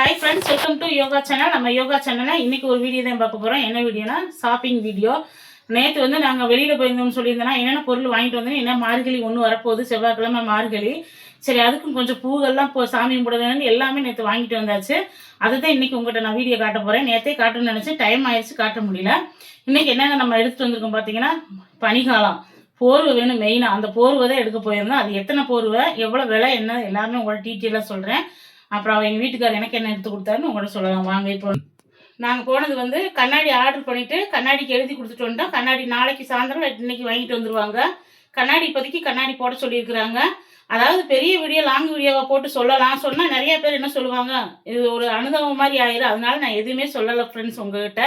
Hi friends welcome to yoga channel நம்ம யோகா சேனலில் இன்னைக்கு ஒரு வீடியோ தான் பார்க்க போகிறோம் என்ன வீடியோனா ஷாப்பிங் வீடியோ நேற்று வந்து நாங்கள் வெளியில் போயிருந்தோம்னு சொல்லியிருந்தோம்னா என்னென்ன பொருள் வாங்கிட்டு வந்தோம் என்ன மார்கழி ஒன்று வரப்போகுது செவ்வாய்க்கிழமை மார்கழி. சரி அதுக்கும் கொஞ்சம் பூவெல்லாம் இப்போ சாமி கும்பிடுறதுன்னு எல்லாமே நேற்று வாங்கிட்டு வந்தாச்சு. அதை தான் இன்றைக்கி உங்கள்கிட்ட நான் வீடியோ காட்ட போகிறேன் நேற்றே காட்டணும்னு நினச்சேன். டைம் ஆயிடுச்சு காட்ட முடியல. இன்றைக்கி என்னென்ன நம்ம எடுத்துகிட்டு வந்திருக்கோம் பார்த்தீங்கன்னா பனிகாலம் போர்வை வேணும் மெயினாக அந்த போர்வை தான் எடுக்க போயிருந்தோம் அது எத்தனை போர்வை எவ்வளோ விலை என்ன எல்லாமே உங்களோட டீட்டெயிலாக சொல்கிறேன் அப்புறம் எங்கள் வீட்டுக்காரர் எனக்கு என்ன எடுத்து கொடுத்தாருன்னு உங்கள்கிட்ட சொல்லலாம். வாங்க இப்போ நாங்கள் போனது வந்து கண்ணாடி ஆர்டர் பண்ணிவிட்டு கண்ணாடிக்கு எழுதி கொடுத்துட்டு கண்ணாடி நாளைக்கு சாயந்தரம் இன்னைக்கு வாங்கிட்டு வந்துருவாங்க. கண்ணாடி இப்போதைக்கு கண்ணாடி போட சொல்லியிருக்கிறாங்க. அதாவது பெரிய வீடியோ லாங் வீடியோவாக போட்டு சொல்லலாம். சொன்னால் நிறைய பேர் என்ன சொல்லுவாங்க? இது ஒரு அனுபவம் மாதிரி ஆயிடும் அதனால நான் எதுவுமே சொல்லலை ஃப்ரெண்ட்ஸ் உங்ககிட்ட.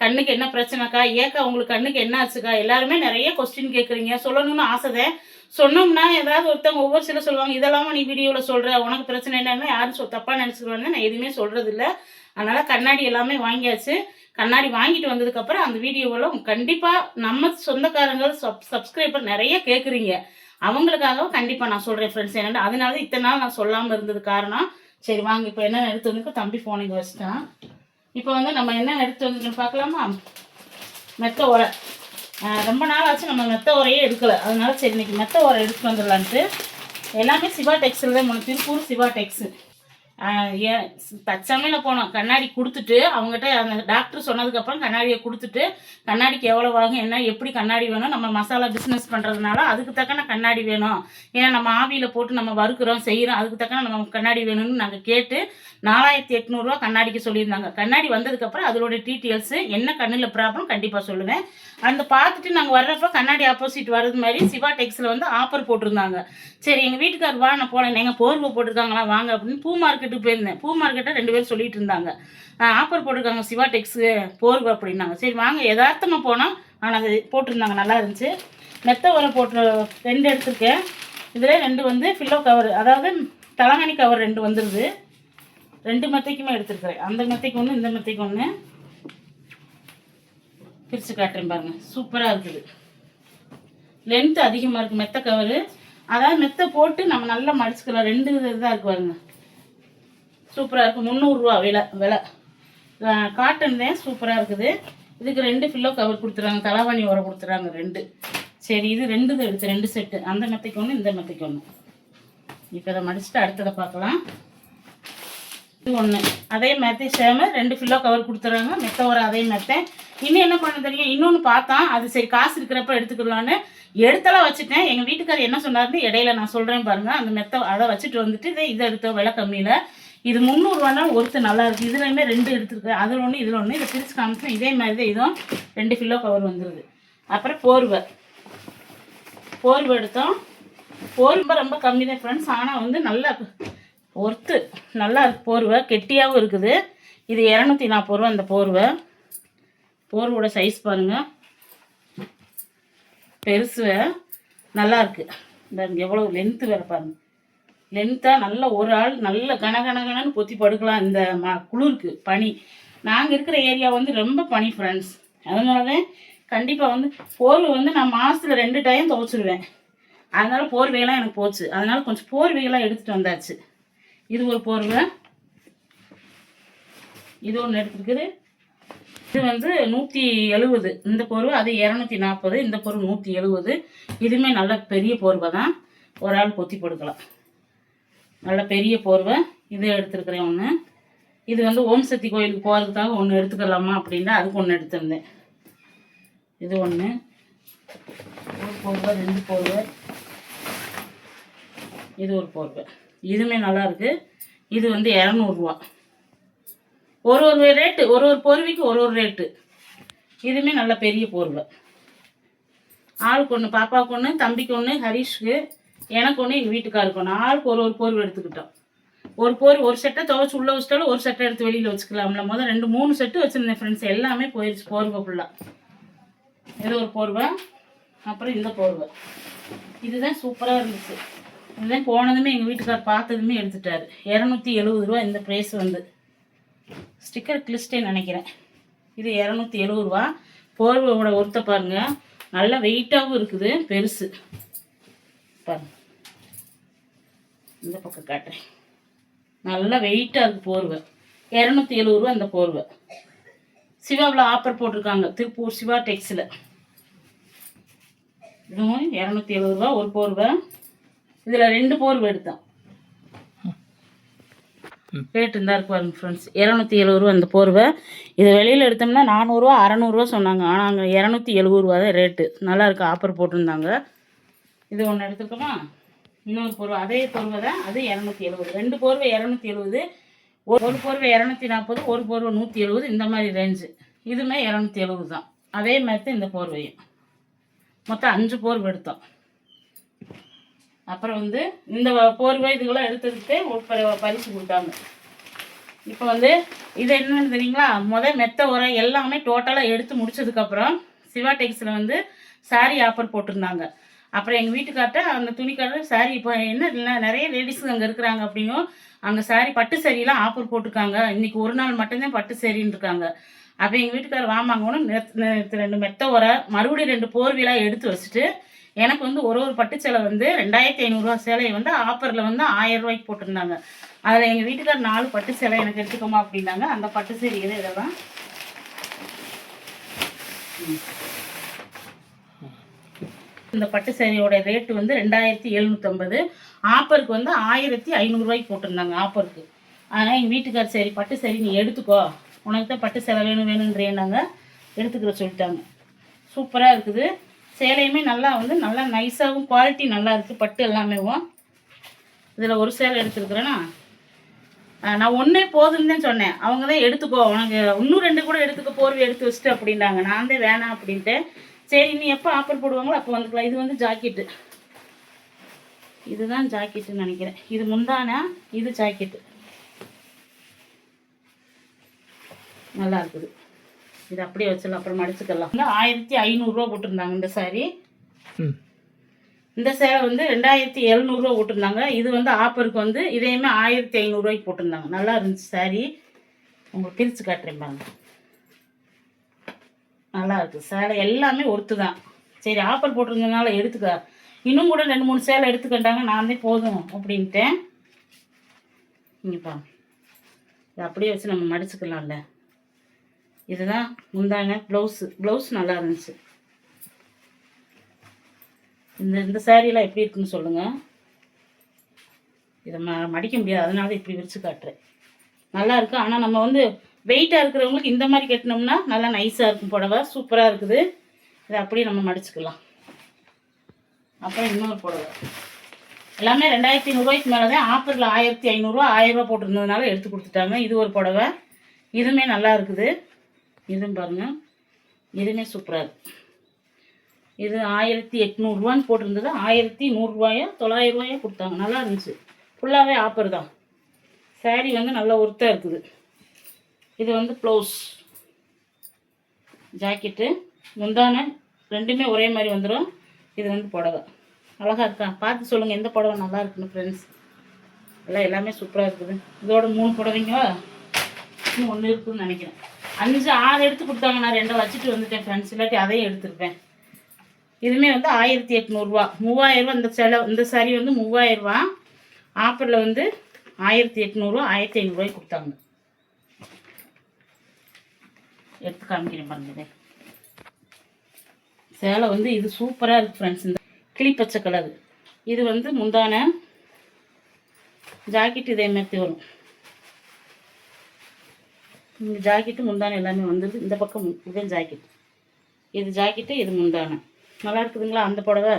கண்ணுக்கு என்ன பிரச்சனைக்கா? ஏக்கா உங்களுக்கு கண்ணுக்கு என்ன ஆச்சுக்கா? எல்லாருமே நிறைய கொஸ்டின் கேட்குறீங்க சொல்லணும்னு ஆசைதான். சொன்னோம்னா ஏதாவது ஒருத்தவங்க ஒவ்வொரு சில சொல்லுவாங்க இதெல்லாம் நீ வீடியோவில் சொல்கிற உனக்கு பிரச்சனை என்னன்னா யாரும் சொ தப்பாக நினச்சிக்கிறாங்க நான் எதுவுமே சொல்கிறது இல்லை அதனால் கண்ணாடி எல்லாமே வாங்கியாச்சு. கண்ணாடி வாங்கிட்டு வந்ததுக்கப்புறம் அந்த வீடியோவில் கண்டிப்பாக நம்ம சொந்தக்காரங்கள் சப் சப்ஸ்கிரைபர் நிறைய கேட்குறீங்க அவங்களுக்காகவும் கண்டிப்பாக நான் சொல்கிறேன் ஃப்ரெண்ட்ஸ் என்னென்னு அதனால இத்தனை நாள் நான் சொல்லாமல் இருந்தது காரணம். சரி வாங்க இப்போ என்ன எடுத்து வந்து தம்பி ஃபோனுக்கு வச்சிட்டான். இப்போ வந்து நம்ம என்ன எடுத்து வந்து பார்க்கலாமா? மெத்த உரை. ரொம்ப நாள் ஆச்சு நம்ம மெத்த உரையே எடுக்கலை. அதனால சரி இன்னைக்கு மெத்த உரை எடுத்துகிட்டு வந்துடலான்ட்டு. எல்லாமே சிவா டெக்ஸில் தான் போனோம் திருப்பூர் சிவா டெக்ஸு ஏன் தச்சமையில் போனோம். கண்ணாடி கொடுத்துட்டு அவங்ககிட்ட அந்த டாக்டர் சொன்னதுக்கப்புறம் கண்ணாடியை கொடுத்துட்டு கண்ணாடிக்கு எவ்வளோ ஆகும் என்ன எப்படி கண்ணாடி வேணும் நம்ம மசாலா பிஸ்னஸ் பண்ணுறதுனால அதுக்கு தக்கன கண்ணாடி வேணும். ஏன்னா நம்ம ஆவியில் போட்டு நம்ம வறுக்கிறோம் செய்கிறோம் அதுக்கு தக்கன நம்ம கண்ணாடி வேணும்னு நாங்கள் கேட்டு நாலாயிரத்தி எட்நூறுரூவா கண்ணாடிக்கு சொல்லியிருந்தாங்க. கண்ணாடி வந்ததுக்கப்புறம் அதோட டீட்டெயில்ஸு என்ன கண்ணில் ப்ராப்ளம் கண்டிப்பாக சொல்லுவேன். அந்த பார்த்துட்டு நாங்கள் வர்றப்ப கண்ணாடி ஆப்போசிட் வர்றது மாதிரி சிவா டெக்ஸில் வந்து ஆஃபர் போட்டிருந்தாங்க. சரி எங்கள் வீட்டுக்கார் வா நான் போனேன் எங்கள் போர்வை போட்டிருக்காங்களா? வாங்க அப்படின்னு பூ மார்க்கெட்டுக்கு போயிருந்தேன் பூ மார்க்கெட்டை ரெண்டு பேரும் சொல்லிட்டு இருந்தாங்க. ஆஃபர் போட்டிருக்காங்க. சிவா டெக்ஸு போர்வை அப்படின்னாங்க. சரி வாங்க. யதார்த்தமாக போனால் ஆனால் அது போட்டிருந்தாங்க. நல்லா இருந்துச்சு. மெத்த உரம் போட்டு ரெண்டு எடுத்திருக்கேன். இதில் ரெண்டு வந்து ஃபில்லோ கவர் அதாவது தலகாணி கவர் ரெண்டு வந்துடுது ரெண்டு மெத்தைக்குமே எடுத்துருக்குறேன். அந்த மெத்தைக்கு ஒன்று இந்த மெத்தைக்கு ஒன்று பிரித்து காட்டுறேன் பாருங்க. சூப்பராக இருக்குது. லென்த்து அதிகமாக இருக்குது மெத்த கவரு அதாவது மெத்த போட்டு நம்ம நல்லா மடிச்சுக்கலாம். ரெண்டு இதாக இருக்கு பாருங்கள் சூப்பராக இருக்குது முந்நூறுரூவா விலை விலை. காட்டன் தான் சூப்பராக இருக்குது. இதுக்கு ரெண்டு ஃபில்லோ கவர் கொடுத்துறாங்க தலைவாணி உரம் கொடுத்துறாங்க ரெண்டு. சரி இது ரெண்டு இது எடுத்து ரெண்டு செட்டு அந்த மெத்தைக்கு ஒன்று இந்த மெத்தைக்கு ஒன்று இப்போ இதை மடிச்சுட்டு அடுத்ததை பார்க்கலாம். இது ஒன்று அதே மெத்தை சேம ரெண்டு ஃபில்லோ கவர் கொடுத்துறாங்க மெத்த உரம் அதே மெத்தை இன்னும் என்ன பண்ண தெரியும்? இன்னொன்று பார்த்தா அது சரி காசு இருக்கிறப்ப எடுத்துக்கலான்னு எடுத்தெல்லாம் வச்சுட்டேன். எங்கள் வீட்டுக்காரர் என்ன சொன்னார்னு இடையில நான் சொல்கிறேன் பாருங்கள் அந்த மெத்த அதை வச்சுட்டு வந்துட்டு இதை இதை எடுத்தோம் விலை கம்மியில். இது முந்நூறுரூவானா ஒருத்தர் நல்லா இருக்குது இதுலையுமே ரெண்டு எடுத்துருக்கு அதில் ஒன்று இதில் ஒன்று இதை பிரித்து காமிச்சோம். இதே மாதிரி தான் இதுவும் ரெண்டு கிலோ கவர் வந்துடுது அப்புறம் போர்வை. போர்வை எடுத்தோம். போர்வை ரொம்ப கம்மி தான் ஃப்ரெண்ட்ஸ் ஆனால் வந்து நல்லா ஒர்த்து நல்லா இருக்கு போர்வை. கெட்டியாகவும் இருக்குது. இது இரநூத்தி நாற்பது ரூபா இந்த போர்வை. போர்வோட சைஸ் பாருங்கள் பெருசு. நல்லாயிருக்கு இந்த எவ்வளோ லென்த்து வேறு பாருங்கள் லென்த்தாக நல்ல ஒரு ஆள் நல்ல கனகனகனன்னு பொத்தி படுக்கலாம் இந்த ம குளிருக்கு பனி. நாங்கள் இருக்கிற ஏரியா வந்து ரொம்ப பனி ஃப்ரெண்ட்ஸ் அதனால தான் கண்டிப்பாக வந்து போர்வை வந்து நான் மாதத்தில் ரெண்டு டைம் துவைச்சிடுவேன் அதனால போர்வையெல்லாம் எனக்கு போச்சு. அதனால கொஞ்சம் போர்வையெல்லாம் எடுத்துகிட்டு வந்தாச்சு. இது ஒரு போர்வை. இது ஒன்று எடுத்துருக்குது. இது வந்து நூற்றி எழுபது இந்த போர்வை அது இரநூத்தி நாற்பது இந்த பொருள் நூற்றி எழுபது இதுவுமே நல்ல பெரிய போர்வை தான் ஒரு ஆள் பொத்தி படுக்கலாம். நல்ல பெரிய போர்வை. இது எடுத்துருக்குறேன் ஒன்று இது வந்து ஓம் சக்தி கோயிலுக்கு போகிறதுக்காக ஒன்று எடுத்துக்கலாமா அப்படின்னா அதுக்கு ஒன்று எடுத்திருந்தேன். இது ஒன்று ஒரு போர்வை ரெண்டு போர்வை. இது ஒரு போர்வை. இதுவுமே நல்லா இருக்குது இது வந்து இரநூறுவா ஒரு ஒரு ரேட்டு ஒரு ஒரு போர்வைக்கு ஒரு ஒரு ரேட்டு இதுவுமே நல்ல பெரிய போர்வை. ஆளுக்கு ஒன்று பாப்பாவுக்கு ஒன்று தம்பிக்கு ஒன்று ஹரீஷ்க்கு எனக்கு ஒன்று எங்கள் வீட்டுக்காருக்கும் நாளுக்கு ஆளுக்கு ஒரு ஒரு போர்வை எடுத்துக்கிட்டோம். ஒரு போர் ஒரு செட்டை துவைச்சு உள்ளே வச்சிட்டாலும் ஒரு செட்டை எடுத்து வெளியில் வச்சுக்கலாம்ல. முதல் ரெண்டு மூணு செட்டு வச்சுருந்தேன் ஃப்ரெண்ட்ஸ் எல்லாமே போயிடுச்சு போர்வை ஃபுல்லாக இது ஒரு போர்வை அப்புறம் இந்த போர்வை. இதுதான் சூப்பராக இருந்துச்சு. இதுதான் போனதுமே எங்கள் வீட்டுக்கார் பார்த்ததுமே எடுத்துட்டார். இரநூத்தி எழுபது ரூபா இந்த ப்ரைஸ் வந்து. ஸ்டிக்கர் கிளிஸ்டே நினைக்கிறேன். இது இரநூத்தி எழுபது ரூபா. போர்வையோட ஒருத்த பாருங்க. நல்லா வெயிட்டாகவும் இருக்குது பெருசு. பாருங்கள் இந்த பக்கம் காட்டுறேன். நல்லா வெயிட்டாக இருக்குது போர்வை. இரநூத்தி எழுபது ரூபா அந்த போர்வை. சிவாவில் ஆஃபர் போட்டிருக்காங்க. திருப்பூர் சிவா டெக்ஸில் இதுவும் இரநூத்தி எழுபது ரூபா ஒரு போர்வை. இதில் ரெண்டு போர்வை எடுத்தேன். ரேட் இருந்தா இருக்கு பாருங்க ஃப்ரெண்ட்ஸ் இரநூத்தி எழுபது ரூபா இந்த போர்வை. இதை வெளியில் எடுத்தோம்னா நானூறுரூவா அறநூறுவா சொன்னாங்க. ஆனால் அங்கே இரநூத்தி எழுபது ரூபா தான் ரேட்டு நல்லாயிருக்கு ஆஃபர் போட்டிருந்தாங்க. இது ஒன்று எடுத்துக்கோமா இன்னொரு போர்வை அதே போர்வை தான் அது இரநூத்தி எழுபது ரெண்டு போர்வை இரநூத்தி எழுபது ஒரு போர்வை இரநூத்தி நாற்பது ஒரு போர்வை நூற்றி எழுபது இந்த மாதிரி ரேஞ்சு இதுவுமே இரநூத்தி எழுபது தான். அதே மாதிரி தான் இந்த போர்வையும் மொத்தம் அஞ்சு போர்வை எடுத்தோம். அப்புறம் வந்து இந்த போர்வை இதுக்கெல்லாம் எடுத்ததுக்கு ஒரு பரிசு கொடுத்தாங்க. இப்போ வந்து இது என்னன்னு தெரியுங்களா? முத மெத்த உரம் எல்லாமே டோட்டலாக எடுத்து முடிச்சதுக்கப்புறம் சிவா டெக்ஸில் வந்து சாரி ஆஃபர் போட்டிருந்தாங்க. அப்புறம் எங்கள் வீட்டுக்கார்ட்ட அந்த துணிக்காரர் சாரி இப்போ என்ன இல்லை நிறைய லேடிஸ் அங்கே இருக்கிறாங்க அப்படின்னும் அங்கே சாரி பட்டு சாரியெல்லாம் ஆஃபர் போட்டிருக்காங்க. இன்னைக்கு ஒரு நாள் மட்டும்தான் பட்டு சரின்னு இருக்காங்க. அப்போ எங்கள் வீட்டுக்காரர் வாமாங்கன்னு நேற்று ரெண்டு மெத்த உரை மறுபடியும் ரெண்டு போர்வையெல்லாம் எடுத்து வச்சுட்டு எனக்கு வந்து ஒரு ஒரு பட்டு சேலை வந்து ரெண்டாயிரத்தி ஐநூறுரூவா சேலையை வந்து ஆஃபரில் வந்து ஆயிரம் ரூபாய்க்கு போட்டிருந்தாங்க. அதில் எங்கள் வீட்டுக்கார் நாலு பட்டு சேலை எனக்கு எடுத்துக்கோமா அப்படின்னாங்க. அந்த பட்டு சேலை இது இதெல்லாம்? ம். இந்த பட்டு சேரீயோட ரேட்டு வந்து ரெண்டாயிரத்தி எழுநூற்றம்பது ஆப்பருக்கு வந்து ஆயிரத்தி ஐநூறுரூவாய்க்கு போட்டிருந்தாங்க ஆப்பருக்கு ஆனால் எங்கள் வீட்டுக்கார் சரி பட்டு சரி நீ எடுத்துக்கோ. உனக்கு தான் பட்டு சேலை வேணும் வேணுன்றேன்னாங்க எடுத்துக்கிற சொல்லிட்டாங்க. சூப்பராக இருக்குது. சேலையுமே நல்லா வந்து நல்லா நைஸாகவும் குவாலிட்டி நல்லா இருக்குது பட்டு எல்லாமேவும் இதில் ஒரு சேலை எடுத்துருக்குறேன்னா நான் ஒன்றே போதுன்னு தான் சொன்னேன். அவங்க தான் எடுத்துக்கோ. உனக்கு இன்னும் ரெண்டு கூட எடுத்துக்க போர்வை எடுத்து வச்சுட்டு அப்படின்னாங்க. நான் தான் வேணாம் அப்படின்ட்டு. சரி நீ எப்போ ஆஃபர் போடுவாங்களோ அப்போ வந்துக்கலாம். இது வந்து ஜாக்கெட்டு இதுதான் ஜாக்கெட்டுன்னு நினைக்கிறேன். இது முந்தானா? இது ஜாக்கெட்டு நல்லா இருக்குது. இது அப்படியே வச்சிடலாம். அப்புறம் மடிச்சுக்கலாம் வந்து ஆயிரத்தி ஐநூறுரூவா போட்டிருந்தாங்க இந்த ம். இந்த சேலை வந்து ரெண்டாயிரத்தி எழுநூறுவா போட்டிருந்தாங்க. இது வந்து ஆஃபருக்கு வந்து இதையுமே ஆயிரத்தி ஐநூறுரூவாய்க்கு போட்டிருந்தாங்க. நல்லா இருந்துச்சு saree. உங்களுக்கு பிரித்து காட்டுறேன் பாருங்க. நல்லா இருக்குது சேலை எல்லாமே ஒர்த்து தான். சரி ஆஃபர் போட்டிருந்ததுனால எடுத்துக்க. இன்னும் கூட ரெண்டு மூணு சேலை எடுத்துக்கிட்டாங்க நான் போதும் அப்படின்ட்டேன். இங்கேப்பா இதை இது அப்படியே வச்சு நம்ம மடிச்சுக்கலாம்ல. இதுதான் முந்தான ப்ளவுஸு ப்ளவுஸ் நல்லா இருந்துச்சு. இந்த இந்த சாரீலாம் எப்படி இருக்குன்னு சொல்லுங்கள் இதை ம மடிக்க முடியாது. அதனால இப்படி விரித்து காட்டுறேன். நல்லா இருக்கு. ஆனால் நம்ம வந்து வெயிட்டாக இருக்கிறவங்களுக்கு இந்த மாதிரி கட்டினோம்னா நல்லா நைஸாக இருக்கும் புடவை. சூப்பராக இருக்குது. இதை அப்படியே நம்ம மடிச்சுக்கலாம். அப்புறம் இன்னொரு புடவை. எல்லாமே ரெண்டாயிரத்தி ஐநூறுரூவாய்க்கு மேலே தான் ஆஃபரில் ஆயிரத்தி ஐநூறுரூவா ஆயிரரூவா போட்டிருந்ததுனால எடுத்து கொடுத்துட்டாங்க. இது ஒரு புடவை. இதுவுமே நல்லா இருக்குது. இதுவும் பாருங்கள் இதுவுமே சூப்பராக இருக்குது இது ஆயிரத்தி எட்நூறுரூவான்னு போட்டிருந்தது. ஆயிரத்தி நூறுரூவாயா தொள்ளாயிரம் ரூபாயா கொடுத்தாங்க. நல்லா இருந்துச்சு. ஃபுல்லாகவே ஆஃபர் தான். Saree வந்து நல்லா ஒர்த்தாக இருக்குது. இது வந்து ப்ளவுஸ். ஜாக்கெட்டு. முந்தான ரெண்டுமே ஒரே மாதிரி வந்துடும் இது வந்து புடவை. அழகாக இருக்கா? பார்த்து சொல்லுங்கள் எந்த புடவை நல்லா இருக்குன்னு ஃப்ரெண்ட்ஸ் எல்லாம் எல்லாமே சூப்பராக இருக்குது. இதோட மூணு புடவைங்க. இன்னும் ஒன்று இருக்குதுன்னு நினைக்கிறேன். அஞ்சு ஆறு எடுத்து கொடுத்தாங்க. நான் ரெண்டை வச்சுட்டு வந்துட்டேன் ஃப்ரெண்ட்ஸ் இல்லாட்டி அதையும் எடுத்துருப்பேன். இதுவுமே வந்து ஆயிரத்தி எட்நூறுரூவா மூவாயிரரூவா இந்த செல இந்த saree வந்து மூவாயிரரூவா ஆஃபரில் வந்து ஆயிரத்தி எட்நூறுவா ஆயிரத்தி ஐநூறுரூவாய்க்கு கொடுத்தாங்க. எடுத்து காமிக்கிறேன் பாருங்க சேலை வந்து இது சூப்பராக இருக்குது ஃப்ரெண்ட்ஸ் இந்த கிளிப்பச்சை கலர் இது வந்து முந்தான ஜாக்கெட் இதே மாதிரி வரும். இந்த ஜாக்கெட்டு முந்தான எல்லாமே வந்தது. இந்த பக்கம் இதுதான் ஜாக்கெட் இது ஜாக்கெட்டு இது முந்தான. நல்லா இருக்குதுங்களா அந்த புடவை?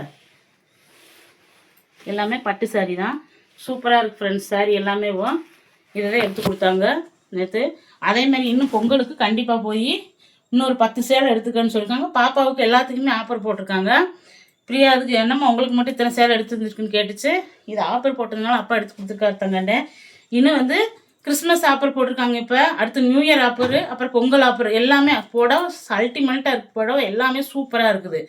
எல்லாமே பட்டு saree தான். சூப்பராக இருக்குது ஃப்ரெண்ட்ஸ் saree எல்லாமே இதை தான் எடுத்து கொடுத்தாங்க. நேற்று அதே மாதிரி இன்னும் பொங்கலுக்கு கண்டிப்பாக போய் இன்னொரு பத்து சேலை எடுத்துக்கன்னு சொல்லியிருக்காங்க பாப்பாவுக்கு எல்லாத்துக்குமே ஆஃபர் போட்டிருக்காங்க. பிரியா அதுக்கு என்னம்மா உங்களுக்கு மட்டும் இத்தனை சேலை எடுத்துருந்துருக்குன்னு கேட்டுச்சு. இது ஆஃபர் போட்டதுனால அப்பா எடுத்து கொடுத்துருக்காரு தங்கண்ட இன்னும் வந்து கிறிஸ்மஸ் ஆஃபர் போட்டிருக்காங்க இப்போ. அடுத்து நியூ இயர் ஆஃபரு அப்புறம் பொங்கல் ஆஃபர் எல்லாமே புடவை அல்டிமேட்டாக புடவ புடவை எல்லாமே சூப்பராக இருக்குது.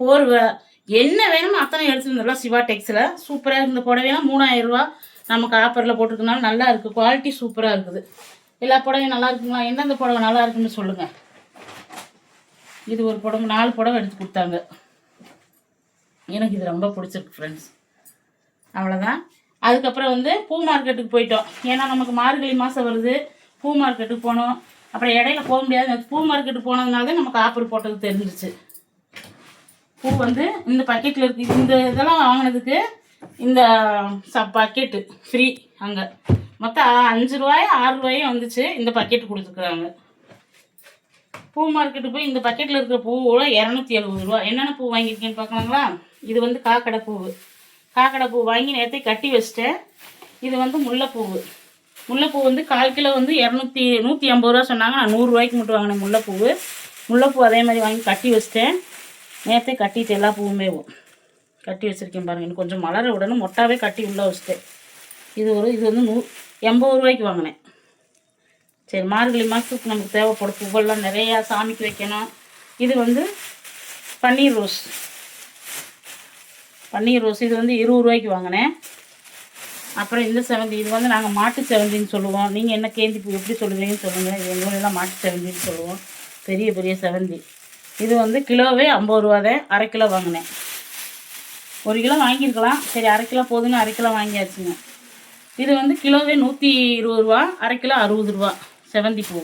போர்வை என்ன வேணுமோ அத்தனை எடுத்துருந்துடலாம் சிவா டெக்ஸில் சூப்பராக இருந்த புடவையெல்லாம் மூணாயிரம் ரூபா நமக்கு ஆஃபரில் போட்டிருக்கனால நல்லா இருக்குது குவாலிட்டி சூப்பராக இருக்குது. எல்லா புடவையும் நல்லா இருக்குங்களா? எந்தெந்த புடவை நல்லா இருக்குன்னு சொல்லுங்கள் இது ஒரு புடவை நாலு புடவை எடுத்து கொடுத்தாங்க. எனக்கு இது ரொம்ப பிடிச்சிருக்கு ஃப்ரெண்ட்ஸ் அவ்வளோதான் அதுக்கப்புறம் வந்து பூ மார்க்கெட்டுக்கு போயிட்டோம். ஏன்னா நமக்கு மார்கழி மாதம் வருது. பூ மார்க்கெட்டுக்கு போனோம். அப்புறம் இடையில போக முடியாது. பூ மார்க்கெட்டுக்கு போனதுனால தான் நமக்கு ஆஃபர் போட்டது தெரிஞ்சிச்சு பூ வந்து இந்த பக்கெட்டில் இருக்கு. இந்த இதெல்லாம் வாங்கினதுக்கு இந்த ச பக்கெட்டு ஃப்ரீ அங்கே. மொத்தம் அஞ்சு ரூபாய் ஆறு ரூபாயும் வந்துச்சு. இந்த பக்கெட் கொடுத்துருக்குறாங்க. பூ மார்க்கெட்டு போய் இந்த பக்கெட்டில் இருக்கிற பூவோட இரநூத்தி எழுபது ரூபா. என்னென்ன பூ வாங்கியிருக்கேன்னு பார்க்கலாங்களா? இது வந்து காக்கடை பூவு காக்கடை பூ வாங்கி நேரத்தை கட்டி வச்சிட்டேன். இது வந்து முல்லைப்பூவு முல்லைப்பூ வந்து கால் கிலோ வந்து இரநூத்தி நூற்றி ஐம்பது ரூபா சொன்னாங்க. நான் நூறுரூவாய்க்கு மட்டும் வாங்கினேன் முல்லைப்பூவு முல்லைப்பூ அதே மாதிரி வாங்கி கட்டி வச்சிட்டேன். நேரத்தை கட்டிட்டு எல்லா பூவுமே கட்டி வச்சுருக்கேன் பாருங்கள் இன்னும் கொஞ்சம் மலர விடணும். மொட்டாவே கட்டி உள்ளே வச்சிட்டேன். இது ஒரு இது வந்து நூ எண்பது ரூபாய்க்கு வாங்கினேன். சரி மார்கழி மாதத்துக்கு நமக்கு தேவைப்படும் பூவெல்லாம் நிறையா சாமிக்கு வைக்கணும். இது வந்து பன்னீர் ரோஸ். பன்னீர் ரோஸ். இது வந்து இருபது ரூபாய்க்கு வாங்கினேன். அப்புறம் இந்த செவந்தி இது வந்து நாங்கள் மாட்டு செவந்தின்னு சொல்லுவோம். நீங்கள் என்ன கேந்தி பூ எப்படி சொல்லுவீங்கன்னு சொல்லுங்கள் இது எங்கள் ஊரில் மாட்டு செவந்தின்னு சொல்லுவோம். பெரிய பெரிய செவந்தி. இது வந்து கிலோவே ஐம்பது ரூபா தான். அரை கிலோ வாங்கினேன். ஒரு கிலோ வாங்கியிருக்கலாம். சரி அரை கிலோ போதுன்னு அரை கிலோ வாங்கியாச்சுங்க. இது வந்து கிலோவே நூற்றி இருபது ரூபா அரை கிலோ அறுபது ரூபா செவந்தி பூ.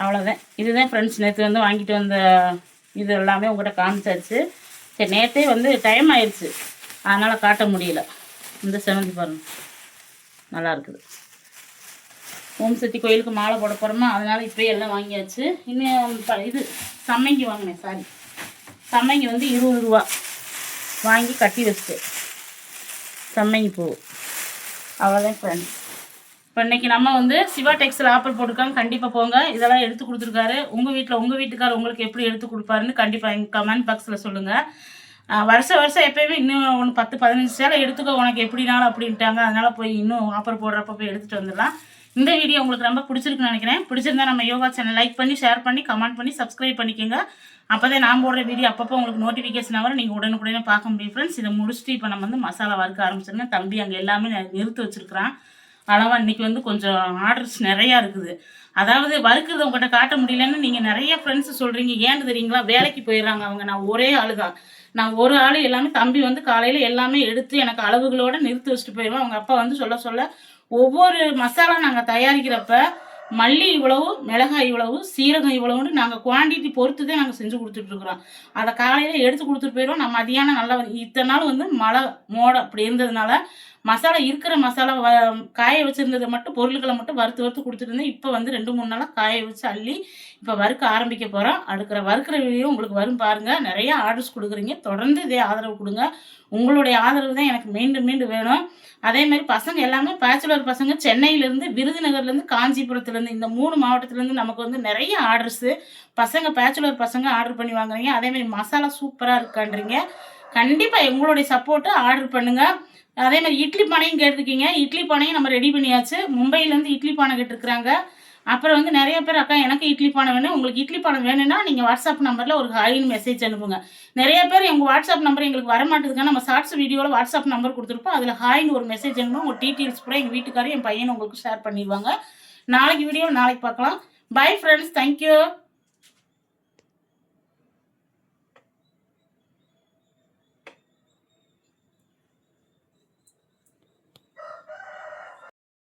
அவ்வளோதான் இதுதான் ஃப்ரெண்ட்ஸ் நேற்று வந்து வாங்கிட்டு வந்த இது எல்லாமே உங்கள்கிட்ட காமிச்சாச்சு. சரி நேற்றே வந்து டைம் ஆயிடுச்சு அதனால் காட்ட முடியல. இந்த செவந்தி பாருங்க. நல்லா இருக்குது. ஓம் சக்தி கோயிலுக்கு மாலை போட போகிறோமா அதனால் இப்போயே எல்லாம் வாங்கியாச்சு. இன்னும் இது சம்மங்கி வாங்கினேன் சாரி சம்மங்கி வந்து இருபது ரூபா. வாங்கி கட்டி வச்சுட்டு சம்மங்கி பூ. அவ்வளோதான் ஃப்ரெண்ட்ஸ் இப்போ இன்னைக்கு நம்ம வந்து சிவா டெக்ஸில் ஆஃபர் போட்டிருக்காங்க. கண்டிப்பாக போங்க. இதெல்லாம் எடுத்து கொடுத்துருக்காரு. உங்கள் வீட்டில் உங்கள் வீட்டுக்காரர் உங்களுக்கு எப்படி எடுத்து கொடுப்பாருன்னு கண்டிப்பாக எங்கள் கமெண்ட் பாக்ஸில் சொல்லுங்கள் வருஷம் வருஷம் எப்பயுமே இன்னும் ஒன்று பத்து பதினஞ்சு சேலை எடுத்துக்கோ. உனக்கு எப்படினாலும் அப்படின்ட்டாங்க. அதனால் போய் இன்னும் ஆஃபர் போடுறப்ப போய் எடுத்துகிட்டு வந்துடலாம். இந்த வீடியோ உங்களுக்கு ரொம்ப பிடிச்சிருக்குன்னு நினைக்கிறேன். பிடிச்சிருந்தா நம்ம யோகா சேனல் லைக் பண்ணி ஷேர் பண்ணி கமெண்ட் பண்ணி சப்ஸ்கிரைப் பண்ணிக்கோங்க. அப்போ தான் நான் போடுற வீடியோ அப்பப்போ உங்களுக்கு நோட்டிஃபிகேஷன் வரும் நீங்கள் உடனுக்குடனே பார்க்க முடியும் ஃப்ரெண்ட்ஸ் இதை முடிச்சுட்டு இப்போ நம்ம வந்து மசாலா வறுக்க ஆரம்பிச்சிருந்தேன் தம்பி அங்கே எல்லாமே நிறுத்தி வச்சிருக்கிறான். அளவாக இன்றைக்கி வந்து கொஞ்சம் ஆர்டர்ஸ் நிறையா இருக்குது. அதாவது வறுக்கிறது உங்கள்கிட்ட காட்ட முடியலன்னு நீங்கள் நிறைய ஃப்ரெண்ட்ஸ் சொல்கிறீங்க ஏன்னு தெரியுங்களா? வேலைக்கு போயிடுறாங்க அவங்க. நான் ஒரே ஆளு தான். நான் ஒரு ஆள் எல்லாமே தம்பி வந்து காலையில் எல்லாமே எடுத்து எனக்கு அளவுகளோட நிறுத்தி வச்சுட்டு போயிடுவேன். அவங்க அப்பா வந்து சொல்ல சொல்ல ஒவ்வொரு மசாலா நாங்கள் தயாரிக்கிறப்ப மல்லி இவ்வளவு மிளகாய் இவ்வளவு சீரகம் இவ்வளவுன்னு நாங்கள் குவான்டிட்டி பொறுத்து தான் நாங்கள் செஞ்சு கொடுத்துட்ருக்குறோம். அதை காலையில் எடுத்து கொடுத்துட்டு போயிடுவோம். நான் மதியானம் நல்லா இத்தனை நாள் வந்து மழை மோட அப்படி இருந்ததுனால மசாலா இருக்கிற மசாலா வ காய வச்சுருந்ததை மட்டும் பொருட்களை மட்டும் வறுத்து வறுத்து கொடுத்துட்டு இருந்தேன். இப்போ வந்து ரெண்டு மூணு நாளாக காய வச்சு அள்ளி இப்போ வறுக்க ஆரம்பிக்க போகிறோம் அடுக்கிற வறுக்கிற வீடியோ உங்களுக்கு வரும் பாருங்கள் நிறைய ஆர்டர்ஸ் கொடுக்குறீங்க. தொடர்ந்து இதே ஆதரவு கொடுங்க. உங்களுடைய ஆதரவு தான் எனக்கு மீண்டும் மீண்டும் வேணும். அதே மாதிரி பசங்க எல்லாமே பேச்சுலர் பசங்க சென்னையிலேருந்து விருதுநகர்லேருந்து காஞ்சிபுரத்துலேருந்து இந்த மூணு மாவட்டத்துலேருந்து நமக்கு வந்து நிறைய ஆர்டர்ஸு பசங்க பேச்சுலர் பசங்க ஆர்டர் பண்ணி வாங்குறீங்க. அதே மாதிரி மசாலா சூப்பராக இருக்கான்றீங்க. கண்டிப்பாக எங்களுடைய சப்போர்ட்டு ஆர்டர் பண்ணுங்கள் அதே மாதிரி இட்லி பானையும் கேட்டிருக்கீங்க. இட்லி பானையும் நம்ம ரெடி பண்ணியாச்சு. மும்பையிலேருந்து இட்லி பானை கேட்டிருக்கிறாங்க. அப்புறம் வந்து நிறைய பேர் அக்கா எனக்கு இட்லி பானை வேணும். உங்களுக்கு இட்லி பானை வேணும்னா நீங்கள் வாட்ஸ்அப் நம்பரில் ஒரு ஹாயின் மெசேஜ் அனுப்புங்க. நிறைய பேர் எங்கள் வாட்ஸ்அப் நம்பர் எங்களுக்கு வர நம்ம ஷார்ட்ஸ் வீடியோவில் வாட்ஸ்அப் நம்பர் கொடுத்துருப்போம். அதில் ஹாயின்னு ஒரு மெசேஜ் அனுப்புங்க. உங்கள் டீட்டெயில்ஸ் கூட எங்கள் வீட்டுக்காரர் என் பையனை உங்களுக்கு ஷேர் பண்ணிடுவாங்க. நாளைக்கு வீடியோ நாளைக்கு பார்க்கலாம். Bye friends thank you